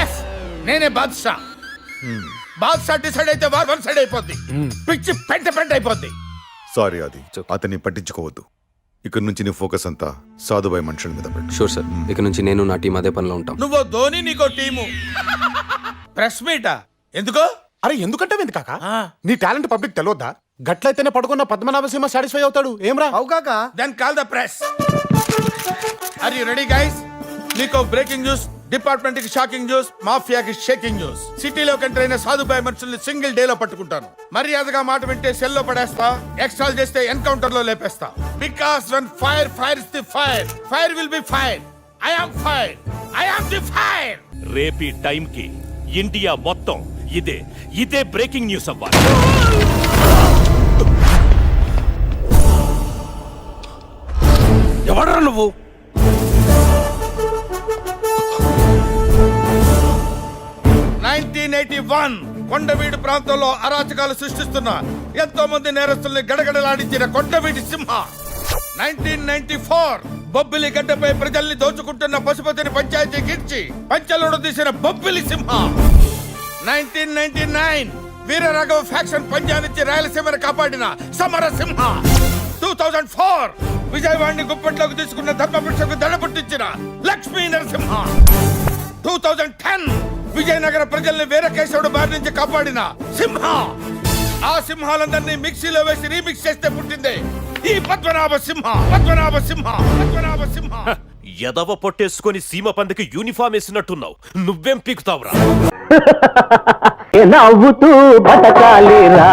Yes నేనే Badshah. Badshah decide అయితే war one side అయిపోద్ది. పిచ్చి పెంట పెంట అయిపోద్ది. సారీ అది అతన్ని పట్టించుకోవద్దు. ఇక్కడ నుంచి నీ ఫోకస్ అంతా సాధుబాయి మనుషుల మీద పెట్టు. షూర్ సార్ ఇక నుంచి నేను నా టీం అదే పనిలో ఉంటాం. నువ్వు ధోని నీకో టీము. ప్రెస్ మీటా ఎందుకో? అరే ఎందుకంటే ఎందుకు కాక? నీ టాలెంట్ పబ్లిక్ తెలియద్దా గట్లయితేనే పడుకున్న పద్మనాభసింహ సాటిస్ఫై అవుతాడు. ఏమ్రా? అవుగాక then call the press are you ready guys మీకు బ్రేకింగ్ న్యూస్ డిపార్ట్మెంట్కి షాకింగ్ న్యూస్ మాఫియాకి షేకింగ్ న్యూస్ సిటీలో ఎంటర్ అయిన సాధుబాయి మనుషుల్ని సింగిల్ డే లో పట్టుకుంటాను. మర్యాదగా మాట వింటే సెల్లో పడేస్తా ఎక్స్ట్రాల్ చేస్తే ఎన్కౌంటర్లో లేపేస్తా. Because one fire fire is the fire fire will be fire I am fire I am the fire రేపీ టైంకి ఇండియా మొత్తం ఇదే ఇదే బ్రేకింగ్ న్యూస్ అవ్వాలి. ఎవడరా నువ్వు? నైన్టీన్ ఎయిటీ వన్ కొండవీడు ప్రాంతంలో అరాచకాలు సృష్టిస్తున్న ఎంతో మంది నేరస్తుల్ని గడగడలాడించిన Kondaveeti Simha. Nineteen ninety four Bobbili గడ్డపై ప్రజల్ని దోచుకుంటున్న పశుపతిని పంచాయతీ గిర్చి పంచలోడు తీసిన Bobbili Simha. Nineteen ninety nine Veeraraghava faction పంజానిచ్చి రాయలసీమను కాపాడిన Samara Simha. Two thousand four విజయవాడిని గుప్పట్లోకి తీసుకున్న ధర్మపురుషకు దడ పుట్టించిన Lakshmi Narasimha. Two thousand ten Vijayanagara ప్రజల్ని వీరకేశవుడు బారి నుంచి కాపాడిన సింహ. ఆ సింహాలందరినీ మిక్సీలో వేసి రీమిక్స్ చేస్తే పుట్టిందే ఈ పద్మనాభ సింహ పద్మనాభ సింహ పద్మనాభ సింహ. ఎదవ పొట్టేసుకొని సీమ పందికి యూనిఫామ్ వేసినట్టున్నావు. నువ్వేం పీకుతావురా? నవ్వుతూ బతకాలిరా.